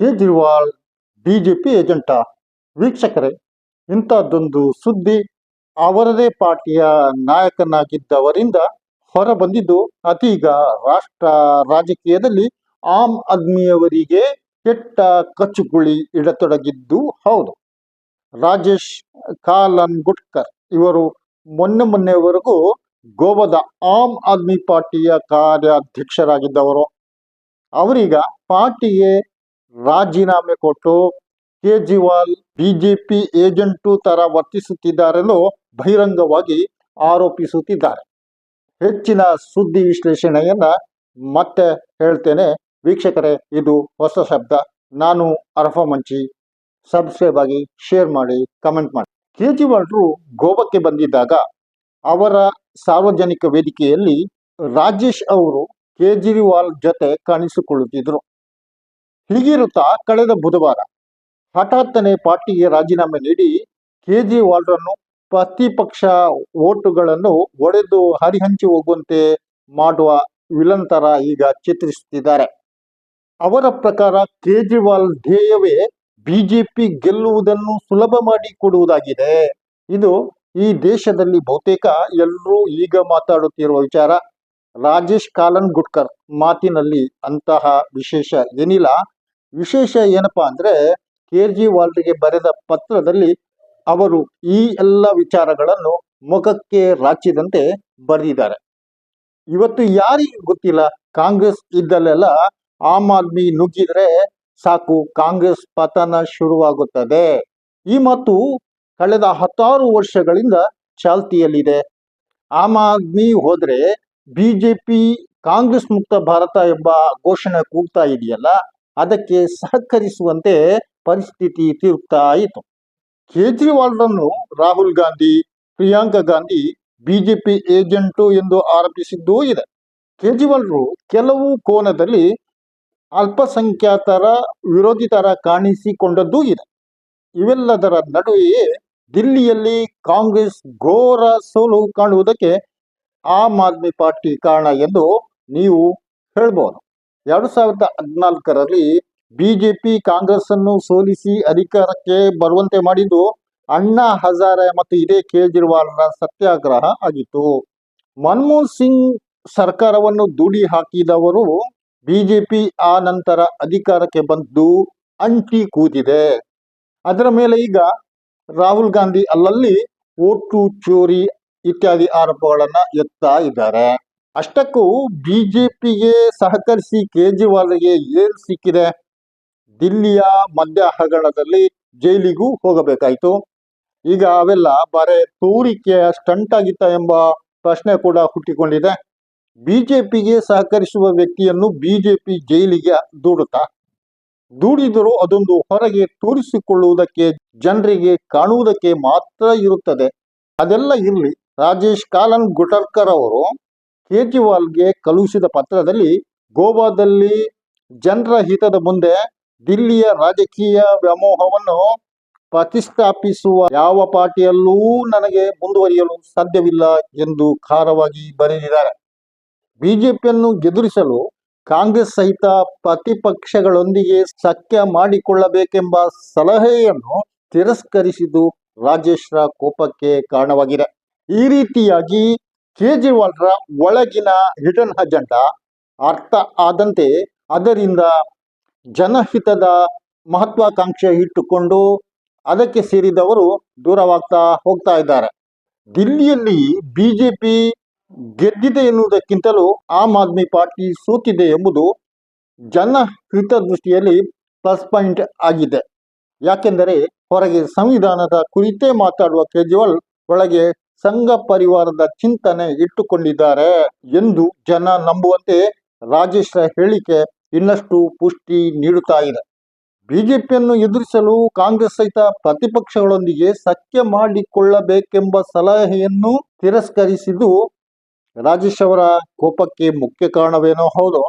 Kejriwal BJP ಏಜೆಂಟ. ವೀಕ್ಷಕರೇ, ಇಂಥದ್ದೊಂದು ಸುದ್ದಿ ಅವರದೇ ಪಾರ್ಟಿಯ ನಾಯಕನಾಗಿದ್ದವರಿಂದ ಹೊರ ಬಂದಿದ್ದು ಅದೀಗ ರಾಷ್ಟ್ರ ರಾಜಕೀಯದಲ್ಲಿ ಆಮ್ ಆದ್ಮಿಯವರಿಗೆ ಕೆಟ್ಟ ಕಚ್ಚುಗುಳಿ ಇಡತೊಡಗಿದ್ದು ಹೌದು. ರಾಜೇಶ್ ಕಾಲನ್ ಗುಟ್ಕರ್ ಇವರು ಮೊನ್ನೆ ಮೊನ್ನೆವರೆಗೂ ಗೋವಾದ ಆಮ್ ಆದ್ಮಿ ಪಾರ್ಟಿಯ ಕಾರ್ಯಾಧ್ಯಕ್ಷರಾಗಿದ್ದವರು. ಅವರೀಗ ಪಾರ್ಟಿಗೆ ರಾಜೀನಾಮೆ ಕೊಟ್ಟು ಕೇಜ್ರಿವಾಲ್ ಬಿಜೆಪಿ ಏಜೆಂಟು ತರ ವರ್ತಿಸುತ್ತಿದ್ದಾರೆಂದು ಬಹಿರಂಗವಾಗಿ ಆರೋಪಿಸುತ್ತಿದ್ದಾರೆ. ಹೆಚ್ಚಿನ ಸುದ್ದಿ ವಿಶ್ಲೇಷಣೆಯನ್ನ ಮತ್ತೆ ಹೇಳ್ತೇನೆ. ವೀಕ್ಷಕರೇ, ಇದು ಹೊಸ ಶಬ್ದ. ನಾನು ಅರ್ಹ ಮಂಚಿ. ಸಬ್ಸ್ಕ್ರೈಬ್ ಆಗಿ, ಶೇರ್ ಮಾಡಿ, ಕಮೆಂಟ್ ಮಾಡಿ. ಕೇಜ್ರಿವಾಲ್ರು ಗೋವಾಕ್ಕೆ ಬಂದಿದ್ದಾಗ ಅವರ ಸಾರ್ವಜನಿಕ ವೇದಿಕೆಯಲ್ಲಿ ರಾಜೇಶ್ ಅವರು ಕೇಜ್ರಿವಾಲ್ ಜೊತೆ ಕಾಣಿಸಿಕೊಳ್ಳುತ್ತಿದ್ರು. ಹೀಗಿರುತ್ತಾ ಕಳೆದ ಬುಧವಾರ ಹಠಾತ್ತನೆ ಪಾರ್ಟಿಗೆ ರಾಜೀನಾಮೆ ನೀಡಿ ಕೇಜ್ರಿವಾಲ್ರನ್ನು ಪ್ರತಿಪಕ್ಷ ಓಟುಗಳನ್ನು ಒಡೆದು ಹರಿಹಂಚಿ ಹೋಗುವಂತೆ ಮಾಡುವ ವಿಲನ್ ತರ ಈಗ ಚಿತ್ರಿಸುತ್ತಿದ್ದಾರೆ. ಅವರ ಪ್ರಕಾರ ಕೇಜ್ರಿವಾಲ್ ಧ್ಯೇಯವೇ ಬಿಜೆಪಿ ಗೆಲ್ಲುವುದನ್ನು ಸುಲಭ ಮಾಡಿ ಕೊಡುವುದಾಗಿದೆ. ಇದು ಈ ದೇಶದಲ್ಲಿ ಬಹುತೇಕ ಎಲ್ಲರೂ ಈಗ ಮಾತಾಡುತ್ತಿರುವ ವಿಚಾರ. ರಾಜೇಶ್ ಕಾಲನ್ ಗುಟ್ಕರ್ ಮಾತಿನಲ್ಲಿ ಅಂತಹ ವಿಶೇಷ ಏನಿಲ್ಲ. ವಿಶೇಷ ಏನಪ್ಪಾ ಅಂದ್ರೆ ಕೇಜ್ರಿವಾಲ್ರಿಗೆ ಬರೆದ ಪತ್ರದಲ್ಲಿ ಅವರು ಈ ಎಲ್ಲ ವಿಚಾರಗಳನ್ನು ಮುಖಕ್ಕೆ ರಾಚಿದಂತೆ ಬರೆದಿದ್ದಾರೆ. ಇವತ್ತು ಯಾರಿಗೂ ಗೊತ್ತಿಲ್ಲ? ಕಾಂಗ್ರೆಸ್ ಇದ್ದಲ್ಲೆಲ್ಲ ಆಮ್ ಆದ್ಮಿ ನುಗ್ಗಿದ್ರೆ ಸಾಕು, ಕಾಂಗ್ರೆಸ್ ಪತನ ಶುರುವಾಗುತ್ತದೆ. ಈ ಮಾತು ಕಳೆದ ಹತ್ತಾರು ವರ್ಷಗಳಿಂದ ಚಾಲ್ತಿಯಲ್ಲಿದೆ. ಆಮ್ ಆದ್ಮಿ ಹೋದ್ರೆ ಬಿಜೆಪಿ ಕಾಂಗ್ರೆಸ್ ಮುಕ್ತ ಭಾರತ ಎಂಬ ಘೋಷಣೆ ಕೂಗ್ತಾ ಇದೆಯಲ್ಲ? ಅದಕ್ಕೆ ಸಹಕರಿಸುವಂತೆ ಪರಿಸ್ಥಿತಿ ತಿರುಗ್ತಾ ಇತ್ತು. ಕೇಜ್ರಿವಾಲ್ರನ್ನು ರಾಹುಲ್ ಗಾಂಧಿ, ಪ್ರಿಯಾಂಕಾ ಗಾಂಧಿ, ಬಿಜೆಪಿ ಏಜೆಂಟು ಎಂದು ಆರೋಪಿಸಿದ್ದೂ ಇದೆ. ಕೇಜ್ರಿವಾಲ್ರು ಕೆಲವು ಕೋನದಲ್ಲಿ ಅಲ್ಪಸಂಖ್ಯಾತರ ವಿರೋಧಿ ತರ ಕಾಣಿಸಿಕೊಂಡದ್ದೂ ಇದೆ. ಇವೆಲ್ಲದರ ನಡುವೆಯೇ ದಿಲ್ಲಿಯಲ್ಲಿ ಕಾಂಗ್ರೆಸ್ ಘೋರ ಸೋಲು ಕಾಣುವುದಕ್ಕೆ ಆಮ್ ಆದ್ಮಿ ಪಾರ್ಟಿ ಕಾರಣ ಎಂದು ನೀವು ಹೇಳ್ಬೋದು. ಎರಡು ಸಾವಿರದ ಹದಿನಾಲ್ಕರಲ್ಲಿ ಬಿಜೆಪಿ ಕಾಂಗ್ರೆಸ್ ಅನ್ನು ಸೋಲಿಸಿ ಅಧಿಕಾರಕ್ಕೆ ಬರುವಂತೆ ಮಾಡಿದ್ದು ಅಣ್ಣಾ ಹಜಾರೆ ಮತ್ತು ಇದೇ ಕೇಜ್ರಿವಾಲ್ರ ಸತ್ಯಾಗ್ರಹ ಆಗಿತ್ತು. ಮನಮೋಹನ್ ಸಿಂಗ್ ಸರ್ಕಾರವನ್ನು ದುಡಿ ಹಾಕಿದವರು ಬಿಜೆಪಿ, ಆ ನಂತರ ಅಧಿಕಾರಕ್ಕೆ ಬಂದು ಅಂಟಿ ಕೂತಿದೆ. ಅದರ ಮೇಲೆ ಈಗ ರಾಹುಲ್ ಗಾಂಧಿ ಅಲ್ಲಲ್ಲಿ ಓಟು, ಚೋರಿ ಇತ್ಯಾದಿ ಆರೋಪಗಳನ್ನ ಎತ್ತಾ ಇದ್ದಾರೆ. ಅಷ್ಟಕ್ಕೂ ಬಿ ಜೆ ಪಿಗೆ ಸಹಕರಿಸಿ ಕೇಜ್ರಿವಾಲ್ಗೆ ಏನು ಸಿಕ್ಕಿದೆ? ದಿಲ್ಲಿಯ ಮಧ್ಯ ಹಗರಣದಲ್ಲಿ ಜೈಲಿಗೂ ಹೋಗಬೇಕಾಯ್ತು. ಈಗ ಅವೆಲ್ಲ ಬರೇ ತೋರಿಕೆಯ ಸ್ಟಂಟ್ ಆಗಿತ್ತ ಎಂಬ ಪ್ರಶ್ನೆ ಕೂಡ ಹುಟ್ಟಿಕೊಂಡಿದೆ. ಬಿಜೆಪಿಗೆ ಸಹಕರಿಸುವ ವ್ಯಕ್ತಿಯನ್ನು ಬಿಜೆಪಿ ಜೈಲಿಗೆ ದೂಡುತ್ತಾ? ದೂಡಿದರೂ ಅದೊಂದು ಹೊರಗೆ ತೋರಿಸಿಕೊಳ್ಳುವುದಕ್ಕೆ, ಜನರಿಗೆ ಕಾಣುವುದಕ್ಕೆ ಮಾತ್ರ ಇರುತ್ತದೆ. ಅದೆಲ್ಲ ಇರಲಿ. ರಾಜೇಶ್ ಕಾಲನ್ ಗುಟರ್ಕರ್ ಅವರು ಕೇಜ್ರಿವಾಲ್ಗೆ ಕಳುಹಿಸಿದ ಪತ್ರದಲ್ಲಿ ಗೋವಾದಲ್ಲಿ ಜನರ ಹಿತದ ಮುಂದೆ ದಿಲ್ಲಿಯ ರಾಜಕೀಯ ವ್ಯಾಮೋಹವನ್ನು ಪ್ರತಿಷ್ಠಾಪಿಸುವ ಯಾವ ಪಾರ್ಟಿಯಲ್ಲೂ ನನಗೆ ಮುಂದುವರಿಯಲು ಸಾಧ್ಯವಿಲ್ಲ ಎಂದು ಖಾರವಾಗಿ ಬರೆದಿದ್ದಾರೆ. ಬಿಜೆಪಿಯನ್ನು ಎದುರಿಸಲು ಕಾಂಗ್ರೆಸ್ ಸಹಿತ ಪ್ರತಿಪಕ್ಷಗಳೊಂದಿಗೆ ಸಖ್ಯ ಮಾಡಿಕೊಳ್ಳಬೇಕೆಂಬ ಸಲಹೆಯನ್ನು ತಿರಸ್ಕರಿಸಿದ್ದು ರಾಜೇಶ್ರ ಕೋಪಕ್ಕೆ ಕಾರಣವಾಗಿದೆ. ಈ ರೀತಿಯಾಗಿ ಕೇಜ್ರಿವಾಲ್ರ ಒಳಗಿನ ಹಿಡನ್ ಅಜೆಂಡಾ ಅರ್ಥ ಆದಂತೆ ಅದರಿಂದ ಜನಹಿತದ ಮಹತ್ವಾಕಾಂಕ್ಷೆ ಇಟ್ಟುಕೊಂಡು ಅದಕ್ಕೆ ಸೇರಿದವರು ದೂರವಾಗ್ತಾ ಹೋಗ್ತಾ ಇದ್ದಾರೆ. ದಿಲ್ಲಿಯಲ್ಲಿ ಬಿಜೆಪಿ ಗೆದ್ದಿದೆ ಎನ್ನುವುದಕ್ಕಿಂತಲೂ ಆಮ್ ಆದ್ಮಿ ಪಾರ್ಟಿ ಸೋತಿದೆ ಎಂಬುದು ಜನ ಹಿತದೃಷ್ಟಿಯಲ್ಲಿ ಪ್ಲಸ್ ಪಾಯಿಂಟ್ ಆಗಿದೆ. ಯಾಕೆಂದರೆ ಹೊರಗೆ ಸಂವಿಧಾನದ ಕುರಿತೇ ಮಾತಾಡುವ ಕೇಜ್ರಿವಾಲ್ ಒಳಗೆ ಸಂಘ ಪರಿವಾರದ ಚಿಂತನೆ ಇಟ್ಟುಕೊಂಡಿದ್ದಾರೆ ಎಂದು ಜನ ನಂಬುವಂತೆ ರಾಜೇಶ್ರ ಹೇಳಿಕೆ ಇನ್ನಷ್ಟು ಪುಷ್ಟಿ ನೀಡುತ್ತಾ ಇದೆ. ಬಿಜೆಪಿಯನ್ನು ಎದುರಿಸಲು ಕಾಂಗ್ರೆಸ್ ಸಹಿತ ಪ್ರತಿಪಕ್ಷಗಳೊಂದಿಗೆ ಸಖ್ಯ ಮಾಡಿಕೊಳ್ಳಬೇಕೆಂಬ ಸಲಹೆಯನ್ನು ತಿರಸ್ಕರಿಸಿದ್ದು ರಾಜೇಶ್ ಅವರ ಕೋಪಕ್ಕೆ ಮುಖ್ಯ ಕಾರಣವೇನೋ ಹೌದು.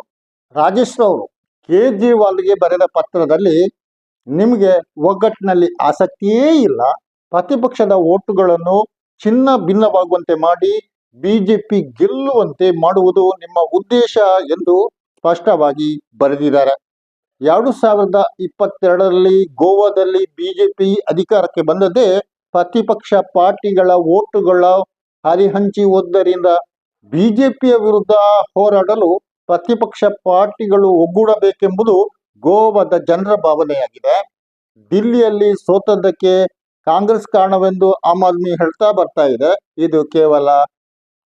ರಾಜೇಶ್ ಅವರು ಕೇಜ್ರಿವಾಲ್ಗೆ ಬರೆದ ಪತ್ರದಲ್ಲಿ ನಿಮಗೆ ಒಗ್ಗಟ್ಟಿನಲ್ಲಿ ಆಸಕ್ತಿಯೇ ಇಲ್ಲ, ಪ್ರತಿಪಕ್ಷದ ಓಟುಗಳನ್ನು ಚಿನ್ನ ಭಿನ್ನವಾಗುವಂತೆ ಮಾಡಿ ಬಿಜೆಪಿ ಗೆಲ್ಲುವಂತೆ ಮಾಡುವುದು ನಿಮ್ಮ ಉದ್ದೇಶ ಎಂದು ಸ್ಪಷ್ಟವಾಗಿ ಬರೆದಿದ್ದಾರೆ. ಎರಡು ಸಾವಿರದ ಇಪ್ಪತ್ತೆರಡರಲ್ಲಿ ಗೋವಾದಲ್ಲಿ ಬಿಜೆಪಿ ಅಧಿಕಾರಕ್ಕೆ ಬಂದದ್ದೇ ಪ್ರತಿಪಕ್ಷ ಪಾರ್ಟಿಗಳ ಓಟುಗಳ ಹರಿಹಂಚಿ ಹೋದ್ದರಿಂದ ಬಿಜೆಪಿಯ ವಿರುದ್ಧ ಹೋರಾಡಲು ಪ್ರತಿಪಕ್ಷ ಪಾರ್ಟಿಗಳು ಒಗ್ಗೂಡಬೇಕೆಂಬುದು ಗೋವಾದ ಜನರ ಭಾವನೆಯಾಗಿದೆ. ದಿಲ್ಲಿಯಲ್ಲಿ ಸೋತದ್ದಕ್ಕೆ ಕಾಂಗ್ರೆಸ್ ಕಾರಣವೆಂದು ಆಮ್ ಆದ್ಮಿ ಹೇಳ್ತಾ ಬರ್ತಾ ಇದೆ, ಇದು ಕೇವಲ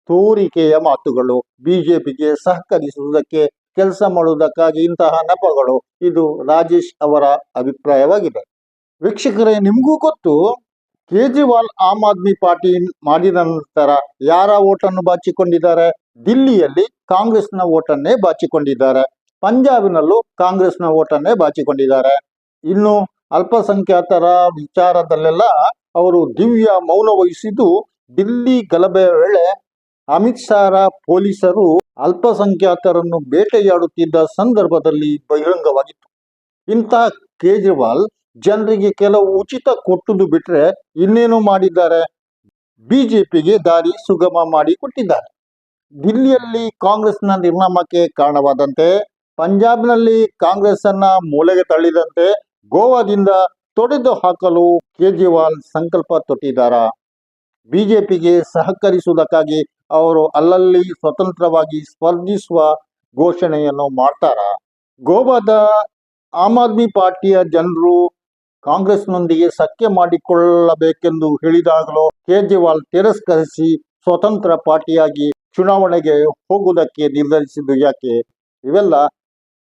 ತೋರಿಕೆಯ ಮಾತುಗಳು. ಬಿಜೆಪಿಗೆ ಸಹಕರಿಸುವುದಕ್ಕೆ ಕೆಲಸ ಮಾಡುವುದಕ್ಕಾಗಿ ಇಂತಹ ನೆಪಗಳು. ಇದು ರಾಜೇಶ್ ಅವರ ಅಭಿಪ್ರಾಯವಾಗಿದೆ. ವೀಕ್ಷಕರೇ, ನಿಮಗೂ ಗೊತ್ತು, ಕೇಜ್ರಿವಾಲ್ ಆಮ್ ಆದ್ಮಿ ಪಾರ್ಟಿ ಮಾಡಿದ ನಂತರ ಯಾರ ಓಟನ್ನು ಬಾಚಿಕೊಂಡಿದ್ದಾರೆ? ದಿಲ್ಲಿಯಲ್ಲಿ ಕಾಂಗ್ರೆಸ್ನ ಓಟನ್ನೇ ಬಾಚಿಕೊಂಡಿದ್ದಾರೆ. ಪಂಜಾಬಿನಲ್ಲೂ ಕಾಂಗ್ರೆಸ್ನ ಓಟನ್ನೇ ಬಾಚಿಕೊಂಡಿದ್ದಾರೆ. ಇನ್ನು ಅಲ್ಪಸಂಖ್ಯಾತರ ವಿಚಾರದಲ್ಲೆಲ್ಲ ಅವರು ದಿವ್ಯ ಮೌನ ವಹಿಸಿದ್ದು ದಿಲ್ಲಿ ಗಲಭೆ ವೇಳೆ ಅಮಿತ್ ಶಾರ ಪೊಲೀಸರು ಅಲ್ಪಸಂಖ್ಯಾತರನ್ನು ಬೇಟೆಯಾಡುತ್ತಿದ್ದ ಸಂದರ್ಭದಲ್ಲಿ ಬಹಿರಂಗವಾಗಿತ್ತು. ಇಂತಹ ಕೇಜ್ರಿವಾಲ್ ಜನರಿಗೆ ಕೆಲವು ಉಚಿತ ಕೊಟ್ಟುದು ಬಿಟ್ರೆ ಇನ್ನೇನು ಮಾಡಿದ್ದಾರೆ? ಬಿಜೆಪಿಗೆ ದಾರಿ ಸುಗಮ ಮಾಡಿ ಕೊಟ್ಟಿದ್ದಾರೆ. ದಿಲ್ಲಿಯಲ್ಲಿ ಕಾಂಗ್ರೆಸ್ನ ನಿರ್ನಾಮಕ್ಕೆ ಕಾರಣವಾದಂತೆ, ಪಂಜಾಬ್ನಲ್ಲಿ ಕಾಂಗ್ರೆಸ್ ಅನ್ನ ಮೂಲೆಗೆ ತಳ್ಳಿದಂತೆ ಗೋವಾದಿಂದ ತೊಡೆದು ಹಾಕಲು ಕೇಜ್ರಿವಾಲ್ ಸಂಕಲ್ಪ ತೊಟ್ಟಿದ್ದಾರ. ಬಿಜೆಪಿಗೆ ಸಹಕರಿಸುವುದಕ್ಕಾಗಿ ಅವರು ಅಲ್ಲಲ್ಲಿ ಸ್ವತಂತ್ರವಾಗಿ ಸ್ಪರ್ಧಿಸುವ ಘೋಷಣೆಯನ್ನು ಮಾಡ್ತಾರ. ಗೋವಾದ ಆಮ್ ಆದ್ಮಿ ಪಾರ್ಟಿಯ ಜನರು ಕಾಂಗ್ರೆಸ್ನೊಂದಿಗೆ ಸಖ್ಯ ಮಾಡಿಕೊಳ್ಳಬೇಕೆಂದು ಹೇಳಿದಾಗಲೂ ಕೇಜ್ರಿವಾಲ್ ತಿರಸ್ಕರಿಸಿ ಸ್ವತಂತ್ರ ಪಾರ್ಟಿಯಾಗಿ ಚುನಾವಣೆಗೆ ಹೋಗುವುದಕ್ಕೆ ನಿರ್ಧರಿಸಿದ್ದು ಯಾಕೆ? ಇವೆಲ್ಲ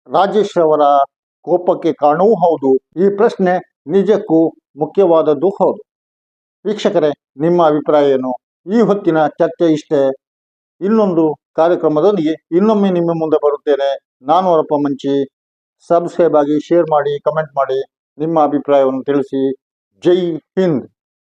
ರಾಜೇಶ್ ಅವರ ಕೋಪಕ್ಕೆ ಕಾರಣವೂ ಹೌದು. ಈ ಪ್ರಶ್ನೆ ನಿಜಕ್ಕೂ ಮುಖ್ಯವಾದದ್ದು ಹೌದು. ವೀಕ್ಷಕರೇ, ನಿಮ್ಮ ಅಭಿಪ್ರಾಯ ಏನು? ಈ ಹೊತ್ತಿನ ಚರ್ಚೆ ಇಷ್ಟೇ. ಇನ್ನೊಂದು ಕಾರ್ಯಕ್ರಮದೊಂದಿಗೆ ಇನ್ನೊಮ್ಮೆ ನಿಮ್ಮ ಮುಂದೆ ಬರುತ್ತೇನೆ. ನಾನು ಅವರಪ್ಪ ಮಂಚಿ. ಸಬ್ಸ್ಕ್ರೈಬ್ ಆಗಿ, ಶೇರ್ ಮಾಡಿ, ಕಮೆಂಟ್ ಮಾಡಿ ನಿಮ್ಮ ಅಭಿಪ್ರಾಯವನ್ನು ತಿಳಿಸಿ. ಜೈ ಹಿಂದ್.